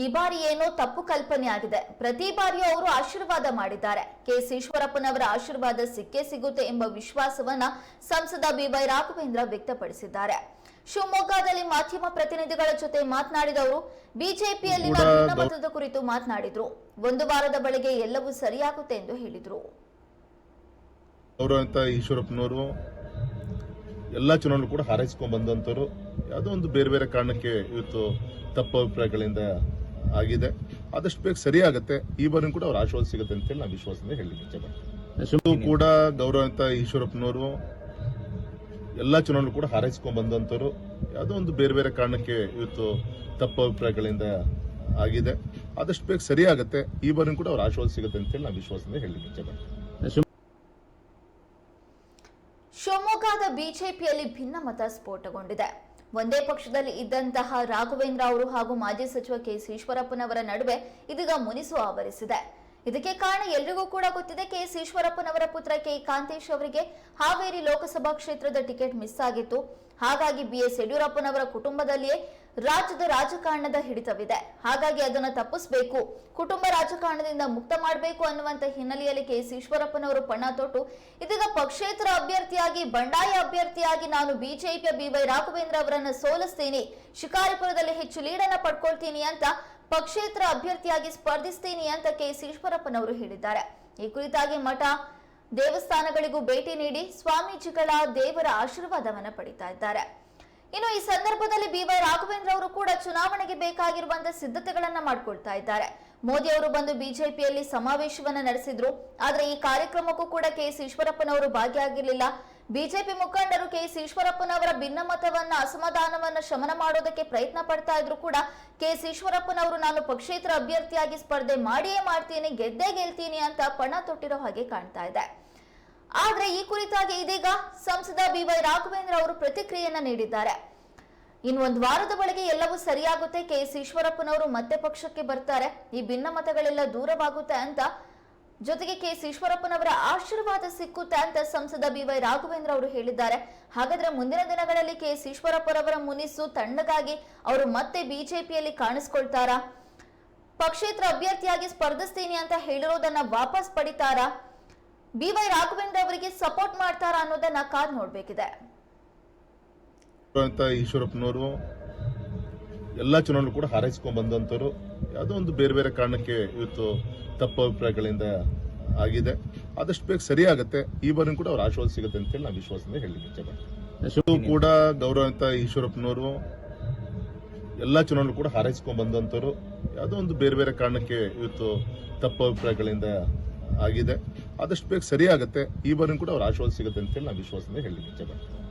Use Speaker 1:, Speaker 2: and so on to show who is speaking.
Speaker 1: ಈ ಬಾರಿ ಏನೋ ತಪ್ಪು ಕಲ್ಪನೆ ಆಗಿದೆ. ಪ್ರತಿ ಬಾರಿಯೂ ಅವರು ಆಶೀರ್ವಾದ ಮಾಡಿದ್ದಾರೆ. ಕೆಎಸ್ ಈಶ್ವರಪ್ಪನವರ ಆಶೀರ್ವಾದ ಸಿಕ್ಕೇ ಸಿಗುತ್ತೆ ಎಂಬ ವಿಶ್ವಾಸವನ್ನ ಸಂಸದ ಬಿವೈ ರಾಘವೇಂದ್ರ ವ್ಯಕ್ತಪಡಿಸಿದ್ದಾರೆ. ಶಿವಮೊಗ್ಗದಲ್ಲಿ ಮಾಧ್ಯಮ ಪ್ರತಿನಿಧಿಗಳ ಜೊತೆ ಮಾತನಾಡಿದ ಅವರು
Speaker 2: ಬಿಜೆಪಿಯಲ್ಲಿ
Speaker 1: ಭಿನ್ನಮತದ ಕುರಿತು ಮಾತನಾಡಿದ್ರು. ಒಂದು ವಾರದ ಬಳಿಗೆ ಎಲ್ಲವೂ ಸರಿಯಾಗುತ್ತೆ ಎಂದು ಹೇಳಿದ್ರು.
Speaker 2: ಈಶ್ವರಪ್ಪನವರು ಎಲ್ಲ ಚುನಾವಣೆ ಕೂಡ ಹಾರೈಸ್ಕೊಂಡ್ ಬಂದಂಥವ್ರು ಯಾವುದೋ ಒಂದು ಬೇರೆ ಬೇರೆ ಕಾರಣಕ್ಕೆ ಇವತ್ತು ತಪ್ಪು ಅಭಿಪ್ರಾಯಗಳಿಂದ ಆಗಿದೆ. ಆದಷ್ಟು ಬೇಗ ಸರಿಯಾಗುತ್ತೆ. ಈ ಬಾರಿ ಕೂಡ ಅವ್ರ ಆಶೀರ್ವಾದ ಸಿಗುತ್ತೆ ಅಂತೇಳಿ ನಾವು ವಿಶ್ವಾಸದಿಂದ ಹೇಳಲಿಕ್ಕೆ ಇದು ಕೂಡ ಗೌರವಂತ ಈಶ್ವರಪ್ಪನವರು ಎಲ್ಲ ಚುನಾವಣೆ ಕೂಡ ಹಾರೈಸ್ಕೊಂಡ್ ಬಂದಂಥವ್ರು. ಯಾವುದೋ ಒಂದು ಬೇರೆ ಬೇರೆ ಕಾರಣಕ್ಕೆ ಇವತ್ತು ತಪ್ಪು ಅಭಿಪ್ರಾಯಗಳಿಂದ ಆಗಿದೆ. ಆದಷ್ಟು ಬೇಗ ಸರಿಯಾಗುತ್ತೆ. ಈ ಬಾರಿ ಕೂಡ ಅವ್ರ ಆಶೀರ್ವಾದ ಸಿಗುತ್ತೆ ಅಂತೇಳಿ ನಾವು ವಿಶ್ವಾಸದಿಂದ ಹೇಳಲಿಕ್ಕೆ ಇಚ್ಛೆಪಡ್ತೀನಿ
Speaker 1: ಶಿವಮೊಗ್ಗದ ಬಿಜೆಪಿಯಲ್ಲಿ ಭಿನ್ನಮತ ಸ್ಫೋಟಗೊಂಡಿದೆ. ಒಂದೇ ಪಕ್ಷದಲ್ಲಿ ಇದ್ದಂತಹ ರಾಘವೇಂದ್ರ ಅವರು ಹಾಗೂ ಮಾಜಿ ಸಚಿವ ಕೆಎಸ್ ಈಶ್ವರಪ್ಪನವರ ನಡುವೆ ಇದೀಗ ಮುನಿಸು ಆವರಿಸಿದೆ. ಇದಕ್ಕೆ ಕಾರಣ ಎಲ್ರಿಗೂ ಕೂಡ ಗೊತ್ತಿದೆ ಕೆ ಈಶ್ವರಪ್ಪನವರ ಪುತ್ರ ಕೆ ಕಾಂತೇಶ್ ಅವರಿಗೆ ಹಾವೇರಿ ಲೋಕಸಭಾ ಕ್ಷೇತ್ರದ ಟಿಕೆಟ್ ಮಿಸ್ ಆಗಿತ್ತು. ಹಾಗಾಗಿ ಬಿ ಎಸ್ ಯಡಿಯೂರಪ್ಪನವರ ಕುಟುಂಬದಲ್ಲಿಯೇ ರಾಜ್ಯದ ರಾಜಕಾರಣದ ಹಿಡಿತವಿದೆ. ಹಾಗಾಗಿ ಅದನ್ನು ತಪ್ಪಿಸಬೇಕು. ಕುಟುಂಬ ರಾಜಕಾರಣದಿಂದ ಮುಕ್ತ ಮಾಡಬೇಕು ಅನ್ನುವಂತ ಹಿನ್ನೆಲೆಯಲ್ಲಿ ಕೆಎಸ್ ಈಶ್ವರಪ್ಪನವರು ಪಣ ತೊಟ್ಟು, ಇದೀಗ ಪಕ್ಷೇತರ ಅಭ್ಯರ್ಥಿಯಾಗಿ, ಬಂಡಾಯ ಅಭ್ಯರ್ಥಿಯಾಗಿ ನಾನು ಬಿಜೆಪಿಯ ಬಿವೈ ರಾಘವೇಂದ್ರ ಅವರನ್ನು ಸೋಲಿಸ್ತೀನಿ. ಶಿಕಾರಿಪುರದಲ್ಲಿ ಹೆಚ್ಚು ಲೀಡನ್ನು ಪಡ್ಕೊಳ್ತೀನಿ ಅಂತ ಪಕ್ಷೇತರ ಅಭ್ಯರ್ಥಿಯಾಗಿ ಸ್ಪರ್ಧಿಸ್ತೀನಿ ಅಂತ ಕೆಎಸ್ ಈಶ್ವರಪ್ಪನವರು ಹೇಳಿದ್ದಾರೆ. ಈ ಕುರಿತಾಗಿ ಮಠ ದೇವಸ್ಥಾನಗಳಿಗೂ ಭೇಟಿ ನೀಡಿ ಸ್ವಾಮೀಜಿಗಳ ದೇವರ ಆಶೀರ್ವಾದವನ್ನು ಪಡಿತಾ ಇದ್ದಾರೆ. ಇನ್ನು ಈ ಸಂದರ್ಭದಲ್ಲಿ ಬಿವೈ ರಾಘವೇಂದ್ರ ಅವರು ಕೂಡ ಚುನಾವಣೆಗೆ ಬೇಕಾಗಿರುವಂತಹ ಸಿದ್ಧತೆಗಳನ್ನ ಮಾಡಿಕೊಳ್ತಾ ಇದ್ದಾರೆ. ಮೋದಿ ಅವರು ಬಂದು ಬಿಜೆಪಿಯಲ್ಲಿ ಸಮಾವೇಶವನ್ನ ನಡೆಸಿದ್ರು. ಆದ್ರೆ ಈ ಕಾರ್ಯಕ್ರಮಕ್ಕೂ ಕೂಡ ಕೆಎಸ್ ಈಶ್ವರಪ್ಪನವರು ಭಾಗಿಯಾಗಿರ್ಲಿಲ್ಲ. ಬಿಜೆಪಿ ಮುಖಂಡರು ಕೆಎಸ್ ಈಶ್ವರಪ್ಪನವರ ಭಿನ್ನಮತವನ್ನ ಅಸಮಾಧಾನವನ್ನ ಶಮನ ಮಾಡೋದಕ್ಕೆ ಪ್ರಯತ್ನ ಪಡ್ತಾ ಇದ್ರು ಕೂಡ ಕೆಎಸ್ ಈಶ್ವರಪ್ಪನವರು ನಾನು ಪಕ್ಷೇತರ ಅಭ್ಯರ್ಥಿಯಾಗಿ ಸ್ಪರ್ಧೆ ಮಾಡಿಯೇ ಮಾಡ್ತೀನಿ, ಗೆದ್ದೇ ಗೆಲ್ತೀನಿ ಅಂತ ಪಣ ತೊಟ್ಟಿರೋ ಹಾಗೆ ಕಾಣ್ತಾ ಇದೆ. ಆದ್ರೆ ಈ ಕುರಿತಾಗಿ ಇದೀಗ ಸಂಸದ ಬಿ ವೈ ರಾಘವೇಂದ್ರ ಅವರು ಪ್ರತಿಕ್ರಿಯೆಯನ್ನ ನೀಡಿದ್ದಾರೆ. ಇನ್ನು ಒಂದು ವಾರದ ಒಳಗೆ ಎಲ್ಲವೂ ಸರಿಯಾಗುತ್ತೆ ಕೆಎಸ್ ಈಶ್ವರಪ್ಪನವರು ಮತ್ತೆ ಪಕ್ಷಕ್ಕೆ ಬರ್ತಾರೆ, ಈ ಭಿನ್ನಮತಗಳೆಲ್ಲ ದೂರವಾಗುತ್ತೆ ಅಂತ ಜೊತೆಗೆ ಕೆಎಸ್ ಈಶ್ವರಪ್ಪನವರ ಆಶೀರ್ವಾದ ಸಿಕ್ಕುತ್ತೆ ಅಂತ ಸಂಸದ ಬಿವೈ ರಾಘವೇಂದ್ರ ಅವರು ಹೇಳಿದ್ದಾರೆ. ಹಾಗಾದ್ರೆ ಮುಂದಿನ ದಿನಗಳಲ್ಲಿ ಕೆಎಸ್ ಈಶ್ವರಪ್ಪನವರ ಮುನಿಸು ತಣ್ಣಗಾಗಿ ಅವರು ಮತ್ತೆ ಬಿಜೆಪಿಯಲ್ಲಿ ಕಾಣಿಸ್ಕೊಳ್ತಾರಾ? ಪಕ್ಷೇತರ ಅಭ್ಯರ್ಥಿಯಾಗಿ ಸ್ಪರ್ಧಿಸ್ತೀನಿ ಅಂತ ಹೇಳಿರೋದನ್ನ ವಾಪಸ್ ಪಡಿತಾರಾ? ಬಿವೈ ರಾಘವೇಂದ್ರ ಅವರಿಗೆ ಸಪೋರ್ಟ್ ಮಾಡ್ತಾರಾ ಅನ್ನೋದನ್ನ ಕಾದ್ ನೋಡ್ಬೇಕಿದೆ.
Speaker 2: ಈಶ್ವರಪ್ಪನವರು ಎಲ್ಲ ಚುನಾವಣೆ ಕೂಡ ಹಾರೈಸ್ಕೊಂಡ್ ಬಂದಂಥವ್ರು ಯಾವುದೋ ಒಂದು ಬೇರೆ ಬೇರೆ ಕಾರಣಕ್ಕೆ ಇವತ್ತು ತಪ್ಪು ಅಭಿಪ್ರಾಯಗಳಿಂದ ಆಗಿದೆ. ಆದಷ್ಟು ಬೇಗ ಸರಿಯಾಗುತ್ತೆ. ಈ ಬಾರಿ ಕೂಡ ಅವ್ರ ಆಶೀರ್ವಾದ ಸಿಗುತ್ತೆ ಅಂತೇಳಿ ನಾನು ವಿಶ್ವಾಸದಿಂದ ಹೇಳಲಿಕ್ಕೆ ಇದು ಕೂಡ ಗೌರವಂತ ಈಶ್ವರಪ್ಪನವರು ಎಲ್ಲ ಚುನಾವಣೆ ಕೂಡ ಹಾರೈಸ್ಕೊಂಡ್ ಬಂದಂಥವ್ರು ಯಾವುದೋ ಒಂದು ಬೇರೆ ಬೇರೆ ಕಾರಣಕ್ಕೆ ಇವತ್ತು ತಪ್ಪು ಅಭಿಪ್ರಾಯಗಳಿಂದ ಆಗಿದೆ. ಆದಷ್ಟು ಬೇಗ ಸರಿಯಾಗುತ್ತೆ. ಈ ಬಾರಿ ಕೂಡ ಅವ್ರ ಆಶೀರ್ವಾದ ಸಿಗುತ್ತೆ ಅಂತೇಳಿ ನಾನು ವಿಶ್ವಾಸದಿಂದ ಹೇಳಲಿಕ್ಕೆ ಇಚ್ಛೆಪಡ್ತೀನಿ